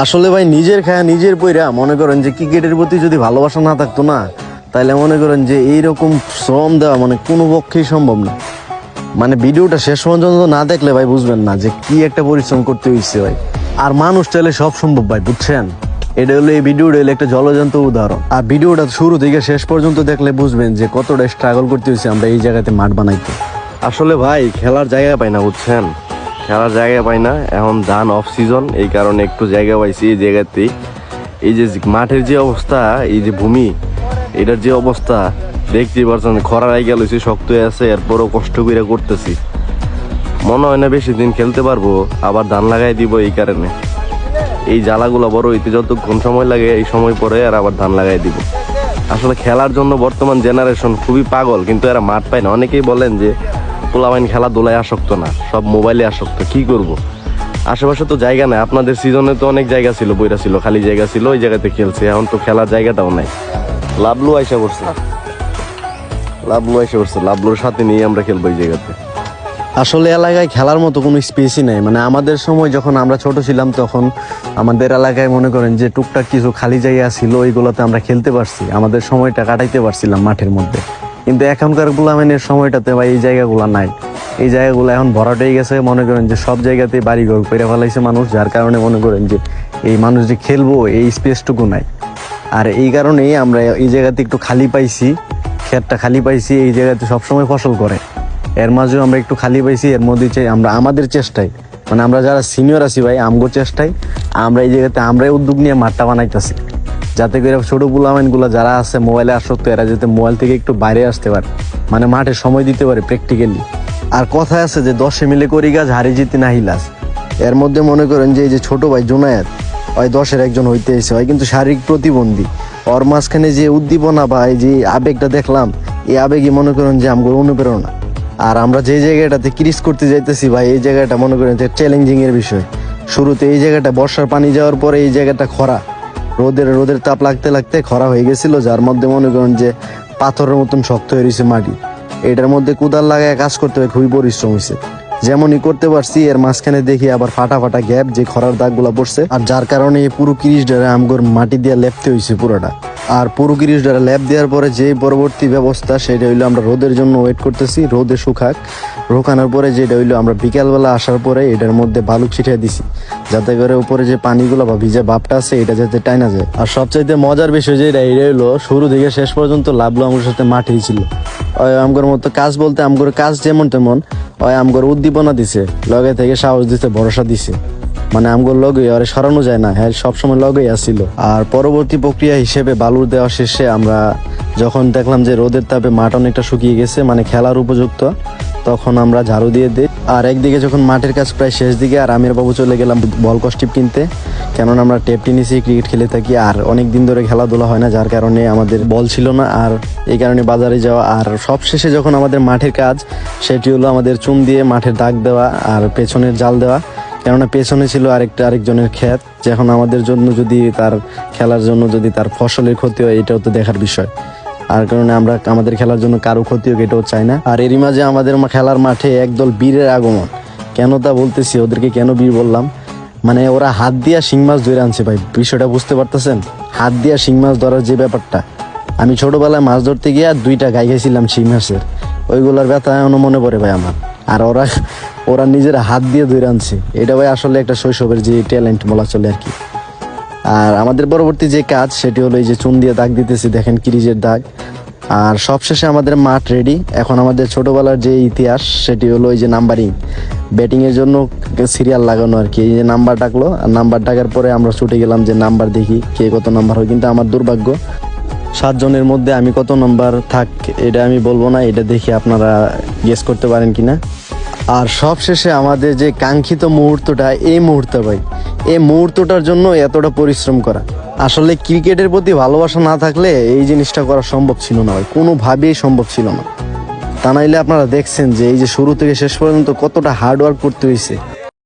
আসলে ভাই, নিজের খায়া নিজের পইরা মনে করেন যে ক্রিকেটের প্রতি যদি ভালোবাসা না থাকতো না তাহলে মনে করেন যে এইরকম শ্রম দেওয়া মানে কোনো পক্ষেই সম্ভব না। মানে ভিডিওটা শেষ পর্যন্ত না দেখলে ভাই বুঝবেন না যে কি একটা পরিশ্রম করতে হয়েছে ভাই। আর মানুষ চাইলে সব সম্ভব ভাই, বুঝছেন? এটা হলো এই ভিডিওটা হলো একটা জলজন্ত উদাহরণ। আর ভিডিওটা শুরু থেকে শেষ পর্যন্ত দেখলে বুঝবেন যে কতটা স্ট্রাগল করতে হয়েছে আমরা এই জায়গাতে মাঠ বানাইতে। আসলে ভাই, খেলার জায়গা পাই না, বুঝছেন? খেলার জায়গা পাই না। এখন ধান অফ সিজন এই কারণে একটু জায়গা পাইছি এই জায়গাতেই। এই যে মাঠের যে অবস্থা, এই যে ভূমি, এটার যে অবস্থা, দেখতেই পারছেন, খরা আই গেল শক্ত হয়ে আছে, এরপরও কষ্ট করে করতেছি। মনে হয় না বেশি দিন খেলতে পারব, আবার ধান লাগাই দিব এই কারণে। এই জ্বালাগুলো বড় হইতে যতক্ষণ সময় লাগে, এই সময় পরে আর আবার ধান লাগাই দিব। আসলে খেলার জন্য বর্তমান জেনারেশন খুবই পাগল, কিন্তু এরা মাঠ পায় না। অনেকেই বলেন যে পোলামাইন খেলাধুলায় আসক্ত না, সব মোবাইলে আসক্ত, কি করব? আশেপাশে তো জায়গা নাই, আপনাদের সিজনে তো অনেক জায়গা ছিল, বইরা ছিল, খালি জায়গা ছিল, ওই জায়গাতে খেলছে, এখন তো খেলার জায়গাটাও নাই। লাভলু আইসা করছে লাভলু আইসা করছে লাভলুর সাথে নিয়ে আমরা খেলব এই জায়গাতে। আসলে এলাকায় খেলার মতো কোনো স্পেসই নাই মানে আমাদের সময় যখন আমরা ছোট ছিলাম তখন আমাদের এলাকায় মনে করেন যে টুকটাক কিছু খালি জায়গা ছিল, ওইগুলোতে আমরা খেলতে পারছি, আমাদের সময়টা কাটাইতে পারছিলাম মাঠের মধ্যে। কিন্তু এখনকার গুলামেনের সময়টাতে বা এই জায়গাগুলো নাই। এই জায়গাগুলো এখন ভরাট হয়ে গেছে, মনে করেন যে সব জায়গাতে বাড়ি ঘর করে ফেলাইছে মানুষ, যার কারণে মনে করেন যে এই মানুষ যে খেলব, এই স্পেসটুকু নাই। আর এই কারণেই আমরা এই জায়গাতে একটু খালি পাইছি, ক্ষেতটা খালি পাইছি, এই জায়গাতে সবসময় ফসল করে। এর মাঝেও আমরা একটু খালি পাইছি, এর মধ্যে চাই আমরা আমাদের চেষ্টায় মানে আমরা যারা সিনিয়র আছি ভাই, আমগো চেষ্টায়, আমরা এই জায়গাতে আমরাই উদ্যোগ নিয়ে মাঠটা বানাইতেছি। যাতে করে ছোট গুলামেনগুলো যারা আছে মোবাইলে আসক্ত, এরা যাতে মোবাইল থেকে একটু বাইরে আসতে পারে। মানে মাঠে সময় দিতে পারে প্র্যাকটিক্যালি আর কথা আছে যে দশে মিলে করি গাছ, হারি জিতি না হিলাস এর মধ্যে মনে করেন যে এই যে ছোট ভাই জোনায়েত ওই দশের একজন হইতে এসে হয় কিন্তু শারীরিক প্রতিবন্ধী। ওর মাঝখানে যে উদ্দীপনা বা এই যে আবেগটা দেখলাম, এই আবেগই মনে করেন যে আমগো অনুপ্রেরণা। আর আমরা যে জায়গাটাতে ক্রিস করতে যাইতেছি ভাই, এই জায়গাটা মনে করেন যে চ্যালেঞ্জিং এর বিষয়। শুরুতে এই জায়গাটা বর্ষার পানি যাওয়ার পরে এই জায়গাটা খরা। রোদের রোদের তাপ লাগতে লাগতে খরা হয়ে গেছিল, যার মধ্যে মনে করেন যে পাথরের মতন শক্ত হয়ে রয়েছে মাটি। এটার মধ্যে কুদাল লাগায় কাজ করতে হবে খুবই পরিশ্রম হয়েছে। যেমনই করতে পারছি, এর মাঝখানে দেখি আবার ফাটা ফাটা গ্যাপ যে খরার দাগগুলো পড়ছে, আর যার কারণে পুরো কিরিশ ডারে আমগর মাটি দিয়ে লেপতে হয়েছে পুরোটা। আর পুরো ডারে লেপ দেওয়ার পরে যে পরবর্তী ব্যবস্থা, সেটা হইল আমরা রোদের জন্য ওয়েট করতেছি, রোদে শুকাক। রোকানোর পরে যেটা হইল আমরা বিকালবেলা আসার পরে এটার মধ্যে বালু ছিটিয়ে দিছি, যাতে করে উপরে যে পানিগুলো বা ভিজে ভাবটা আছে, এটা যাতে টাইনা যায়। আর সবচাইতে মজার বিষয় যেটা, এটা হইল শুরু থেকে শেষ পর্যন্ত লাভলো আমার সাথে মাঠেই ছিল। আমগর মতো কাজ বলতে আমগর কাজ যেমন তেমন, ওই আমগর উদ্দীপনা দিছে, লগে থেকে সাহস দিছে, ভরসা দিছে। মানে আমগর লগে আর সরানো যায় না হ্যাঁ সবসময় লগেই আসছিল আর পরবর্তী প্রক্রিয়া হিসেবে বালুর দেওয়া শেষে আমরা যখন দেখলাম যে রোদের তাপে মাঠ অনেকটা শুকিয়ে গেছে মানে খেলার উপযুক্ত, তখন আমরা ঝাড়ু দিয়ে দিই। আর একদিকে যখন মাঠের কাজ প্রায় শেষ দিকে আর আমির বাবু চলে গেলাম বল কস্টিপ কিনতে, কেননা আমরা টেপ টেনিসে ক্রিকেট খেলে থাকি আর অনেক দিন ধরে খেলাধুলা হয় না, যার কারণে আমাদের বল ছিল না। আর এই কারণে বাজারে যাওয়া, আর সব শেষে যখন আমাদের মাঠের কাজ, সেটি হলো আমাদের চুম দিয়ে মাঠের দাগ দেওয়া আর পেছনের জাল দেওয়া। কেননা পেছনে ছিল আরেকটা আরেকজনের ক্ষেত যখন আমাদের জন্য যদি তার খেলার জন্য যদি তার ফসলের ক্ষতি হয়, এটাও তো দেখার বিষয়। আর কারণে আমরা আমাদের খেলার জন্য কারও ক্ষতি হোক এটাও চাই না। আর এরই মাঝে আমাদের খেলার মাঠে একদল বীরের আগমন। কেন তা বলতেছি, ওদেরকে কেন বীর বললাম? মানে ওরা হাত দিয়া শিং মাছ ধরে আনছে ভাই, বিষয়টা বুঝতে পারতেছেন? হাত দিয়া শিং মাছ ধরার যে ব্যাপারটা। আমি ছোটবেলায় মাছ ধরতে গিয়ে দুইটা গাই খাইছিলাম শিং মাছের। ওইগুলোর ব্যথা এখনও মনে পড়ে ভাই আমার। আর ওরা ওরা নিজের হাত দিয়ে ধরে আনছে। এটা ভাই আসলে একটা শৈশবের যে ট্যালেন্ট বলা চলে আর কি। আর আমাদের পরবর্তী যে কাজ, সেটি হলো এই যে চুন দিয়ে দাগ দিতেছি, দেখেন কিরিজের দাগ। আর সবশেষে আমাদের মাঠ রেডি এখন আমাদের ছোটবেলার যে ইতিহাস, সেটি হলো এই যে নাম্বারিং। ব্যাটিং এর জন্য সিরিয়াল লাগানো আর কি। এই যে নাম্বার ডাকলো, আর নাম্বার ডাকার পরে আমরা ছুটে গেলাম যে নাম্বার দেখি, কে কত নাম্বার হয়। কিন্তু আমার দুর্ভাগ্য, সাতজনের মধ্যে আমি কত নাম্বার থাক, এটা আমি বলব না। এটা দেখে আপনারা গেস করতে পারেন কিনা। আর সবশেষে আমাদের যে কাঙ্ক্ষিত মুহূর্তটা, এই মুহূর্তে ভাই, এই মুহূর্তটার জন্য এতটা পরিশ্রম করা। আসলে ক্রিকেটের প্রতি ভালোবাসা না থাকলে এই জিনিসটা করা সম্ভব ছিল না ভাই, কোনোভাবেই সম্ভব ছিল না। তা নাইলে আপনারা দেখছেন যে এই যে শুরু থেকে শেষ পর্যন্ত কতটা হার্ডওয়ার্ক করতে হয়েছে